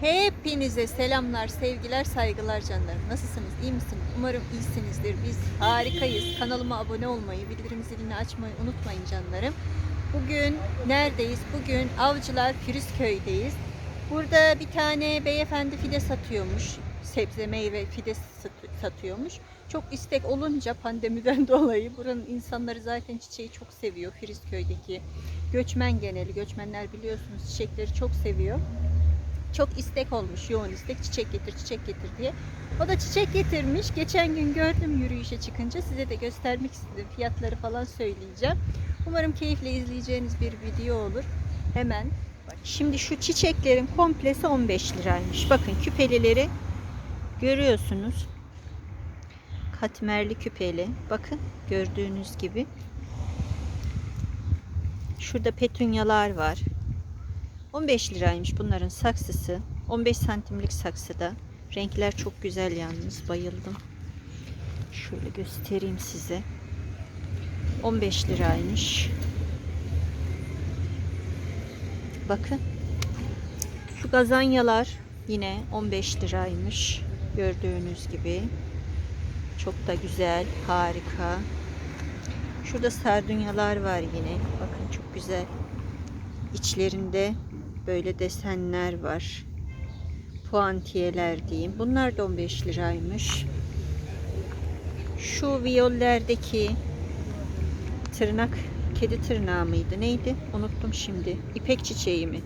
Hepinize selamlar, sevgiler, saygılar canlarım. Nasılsınız? İyi misiniz? Umarım iyisinizdir. Biz harikayız. Kanalıma abone olmayı, bildirim zilini açmayı unutmayın canlarım. Bugün neredeyiz? Bugün Avcılar Firuzköy'deyiz. Burada bir tane beyefendi fide satıyormuş. Sebze, meyve fide sat- satıyormuş. Çok istek olunca pandemiden dolayı buranın insanları zaten çiçeği çok seviyor. Firuzköy'deki göçmen geneli. Göçmenler biliyorsunuz çiçekleri çok seviyor çok istek olmuş yoğun istek çiçek getir çiçek getir diye. O da çiçek getirmiş. Geçen gün gördüm yürüyüşe çıkınca size de göstermek istedim. Fiyatları falan söyleyeceğim. Umarım keyifle izleyeceğiniz bir video olur. Hemen bak. Şimdi şu çiçeklerin komplesi 15 liraymış. Bakın küpelileri görüyorsunuz. Katmerli küpeli. Bakın gördüğünüz gibi. Şurada petunyalar var. 15 liraymış bunların saksısı. 15 santimlik saksıda. Renkler çok güzel yalnız. Bayıldım. Şöyle göstereyim size. 15 liraymış. Bakın. Şu gazanyalar yine 15 liraymış. Gördüğünüz gibi. Çok da güzel. Harika. Şurada sardunyalar var yine. Bakın çok güzel. İçlerinde böyle desenler var. Puantiyeler diyeyim. Bunlar da 15 liraymış. Şu viyollerdeki tırnak kedi tırnağı mıydı? Neydi? Unuttum şimdi. İpek çiçeği mi?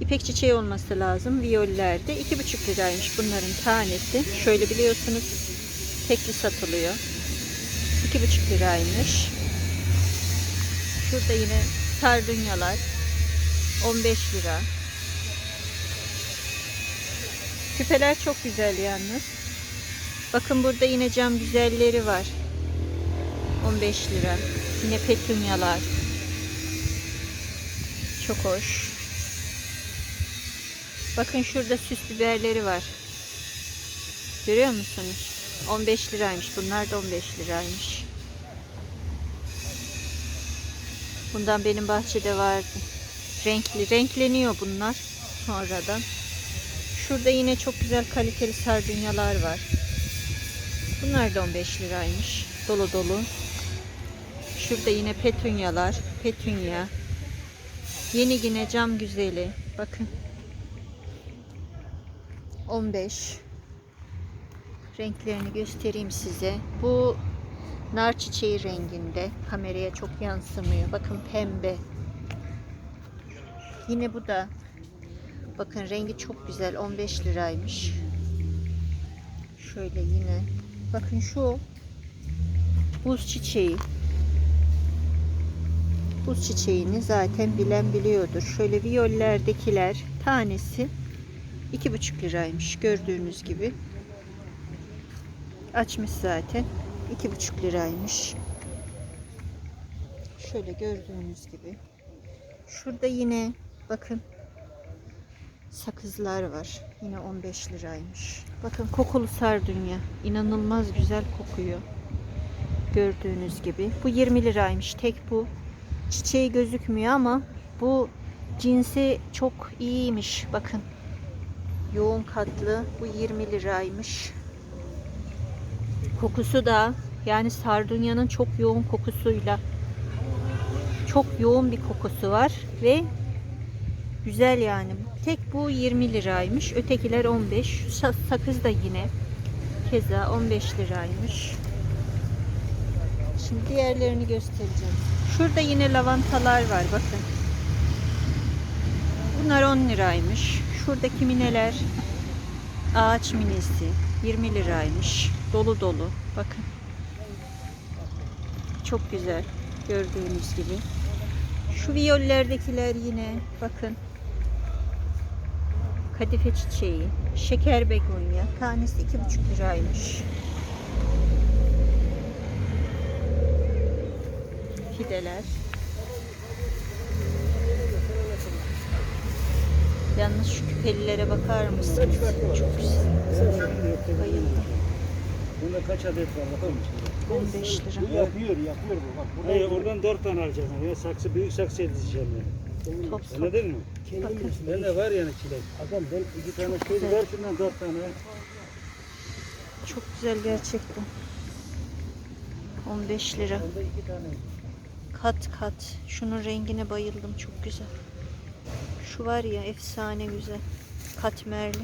İpek çiçeği olması lazım. Viyollerde 2,5 liraymış bunların tanesi. Şöyle biliyorsunuz tekli satılıyor. 2,5 liraymış. Şurada yine sardunyalar 15 lira. Küpeler çok güzel yalnız. Bakın burada yine cam güzelleri var. 15 lira. Yine petunyalar. Çok hoş. Bakın şurada süs biberleri var. Görüyor musunuz? 15 liraymış. Bunlar da 15 liraymış. Bundan benim bahçede vardı. Renkli. Renkleniyor bunlar sonradan. Şurada yine çok güzel kaliteli sardunyalar var. Bunlar da 15 liraymış. Dolu dolu. Şurada yine petunyalar. Petunya. Yeni yine cam güzeli. Bakın. 15. Renklerini göstereyim size. Bu nar çiçeği renginde. Kameraya çok yansımıyor. Bakın pembe. Yine bu da bakın rengi çok güzel 15 liraymış. Şöyle yine bakın şu buz çiçeği. Buz çiçeğini zaten bilen biliyordur. Şöyle viyollerdekiler tanesi iki buçuk liraymış gördüğünüz gibi. Açmış zaten. iki buçuk liraymış. Şöyle gördüğünüz gibi. Şurada yine bakın sakızlar var. Yine 15 liraymış. Bakın kokulu sardunya. İnanılmaz güzel kokuyor. Gördüğünüz gibi. Bu 20 liraymış. Tek bu. Çiçeği gözükmüyor ama bu cinsi çok iyiymiş. Bakın. Yoğun katlı. Bu 20 liraymış. Kokusu da yani sardunyanın çok yoğun kokusuyla çok yoğun bir kokusu var ve güzel yani. Tek bu 20 liraymış. Ötekiler 15. Şu sa- sakız da yine keza 15 liraymış. Şimdi diğerlerini göstereceğim. Şurada yine lavantalar var bakın. Bunlar 10 liraymış. Şuradaki mineler ağaç minesi 20 liraymış. Dolu dolu. Bakın. Çok güzel. Gördüğünüz gibi. Şu viyollerdekiler yine bakın. Kadife çiçeği, şeker begonya. Tanesi iki buçuk liraymış. Fideler. Yalnız şu küpelilere bakar mısınız? Çok güzel. Bayıldım. Bunda kaç adet var bakar mısın? 15 lira. Bu yapıyor, yapıyor bu. Bak burada Hayır oradan dört tane alacağım. Ya saksı büyük saksı edeceğim yani. Top top. Öyle değil mi? Bakın. Ben de var yani çilek. Adam ben iki tane şey güzel. ver şundan dört tane. Çok güzel gerçekten. 15 lira. Onda iki tane. Kat kat. Şunun rengine bayıldım. Çok güzel. Şu var ya efsane güzel. Katmerli.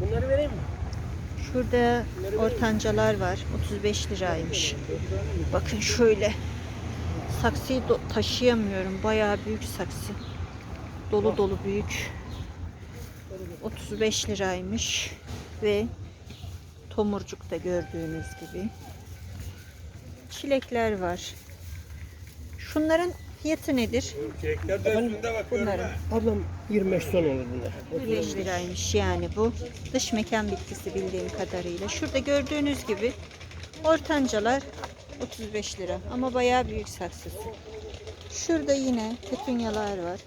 Bunları vereyim mi? Şurada ortancalar var. 35 liraymış. Bakın şöyle. Saksıyı taşıyamıyorum. Bayağı büyük saksı. Dolu dolu büyük. 35 liraymış. Ve tomurcukta gördüğünüz gibi. Çilekler var. Şunların fiyatı nedir? Çilekler de üstünde bakıyorum. Bunların. Ablam 25 ton olur bunlar. 5 liraymış yani bu. Dış mekan bitkisi bildiğim kadarıyla. Şurada gördüğünüz gibi ortancalar 35 lira ama bayağı büyük saksısı. Şurada yine petunyalar var.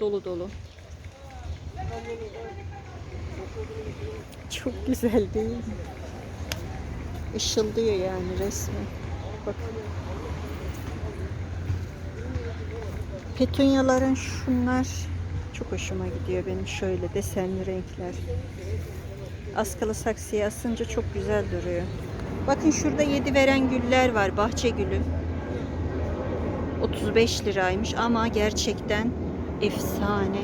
Dolu dolu. Çok güzel değil mi? Işıldıyor yani resmen. Bakın. Petunyaların şunlar çok hoşuma gidiyor benim şöyle desenli renkler. Askalı saksıya asınca çok güzel duruyor. Bakın şurada yedi veren güller var. Bahçe gülü. 35 liraymış ama gerçekten efsane.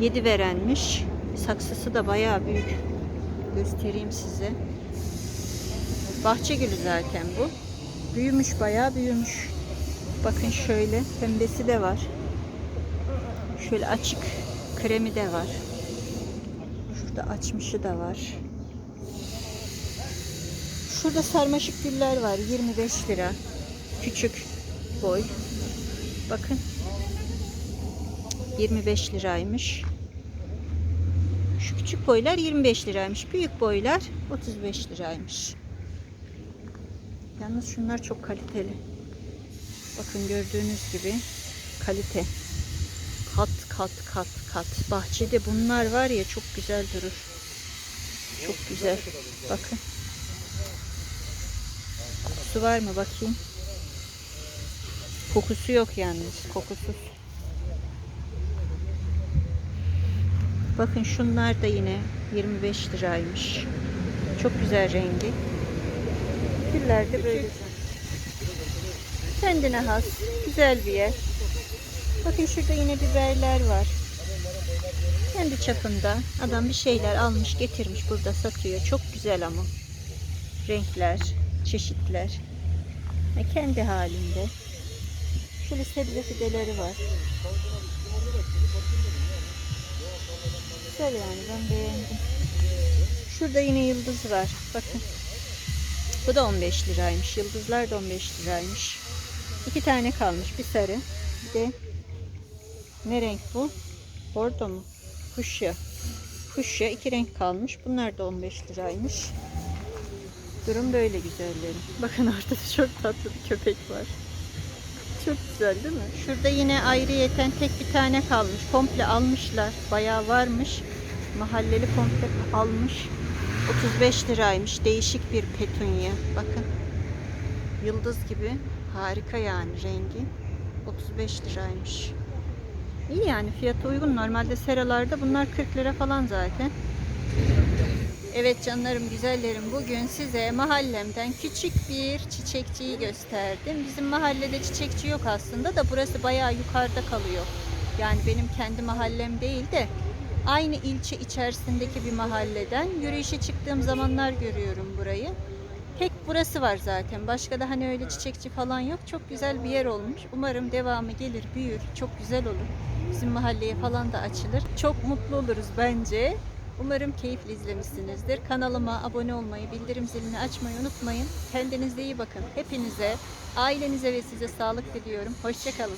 Yedi verenmiş. Saksısı da bayağı büyük. Göstereyim size. Bahçe gülü zaten bu. Büyümüş bayağı büyümüş. Bakın şöyle pembesi de var. Şöyle açık kremi de var. Şurada açmışı da var. Şurada sarmaşık güller var 25 lira. Küçük boy. Bakın. 25 liraymış. Şu küçük boylar 25 liraymış. Büyük boylar 35 liraymış. Yalnız şunlar çok kaliteli. Bakın gördüğünüz gibi kalite. Kat kat kat kat. Bahçede bunlar var ya çok güzel durur. Çok güzel. Bakın. Kokusu var mı bakayım. Kokusu yok yalnız. Kokusuz. Bakın şunlar da yine 25 liraymış. Çok güzel rengi. Güller de böyle. Kendine has. Güzel bir yer. Bakın şurada yine biberler var. Kendi çapında adam bir şeyler almış getirmiş burada satıyor. Çok güzel ama. Renkler, çeşitler. Ha, kendi halinde. Şöyle sebze fideleri var. Güzel yani ben beğendim. Şurada yine yıldız var. Bakın. Bu da 15 liraymış. Yıldızlar da 15 liraymış. İki tane kalmış. Bir sarı. Bir de ne renk bu? Bordo mu? Fuşya. Fuşya iki renk kalmış. Bunlar da 15 liraymış. Durum böyle güzellerim. Bakın orada çok tatlı bir köpek var. Çok güzel değil mi? Şurada yine ayrıyeten tek bir tane kalmış. Komple almışlar. Bayağı varmış. Mahalleli komple almış. 35 liraymış. Değişik bir petunya. Bakın. Yıldız gibi. Harika yani rengi. 35 liraymış. İyi yani fiyatı uygun. Normalde seralarda bunlar 40 lira falan zaten. Evet canlarım güzellerim bugün size mahallemden küçük bir çiçekçiyi gösterdim. Bizim mahallede çiçekçi yok aslında da burası bayağı yukarıda kalıyor. Yani benim kendi mahallem değil de aynı ilçe içerisindeki bir mahalleden yürüyüşe çıktığım zamanlar görüyorum burayı. Tek burası var zaten. Başka da hani öyle çiçekçi falan yok. Çok güzel bir yer olmuş. Umarım devamı gelir, büyür. Çok güzel olur. Bizim mahalleye falan da açılır. Çok mutlu oluruz bence. Umarım keyifli izlemişsinizdir. Kanalıma abone olmayı, bildirim zilini açmayı unutmayın. Kendinize iyi bakın. Hepinize, ailenize ve size sağlık diliyorum. Hoşçakalın.